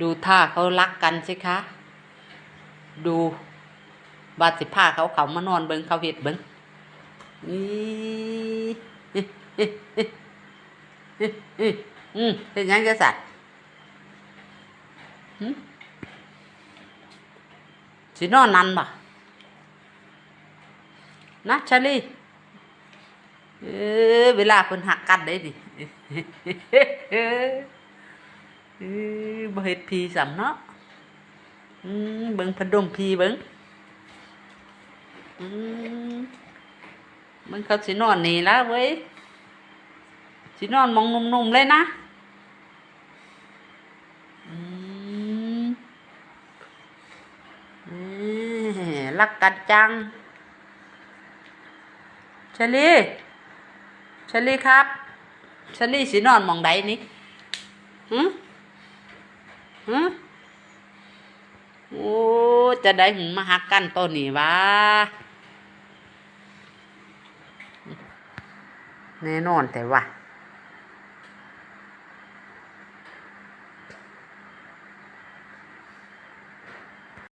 ดูท่าเขารักกันสิคะ ดูบาดสิผ้าเขาเขามานอนเบิงเขาเห็ดเบิงนี่อืมเป็นยังจะสัตว์หึสินอนนันบ่นะชาลีเออเวลาเพิ่นหักกันได้ดิ บ่เฮ็ดพีสำเนาะอืมเบิ่งพันดมพีเบิ่งอืมมันเขาสินอนนี่ละเว้ยสินอนมองนุ่มๆเลยนะอืมรักกันจังเชอรี่เชอรี่ครับเชอรี่สินอนมองใดนี่หืม ฮะโอ้จะได้หึงมาหักกันต้นนี่วะแน่นอนแต่ว่า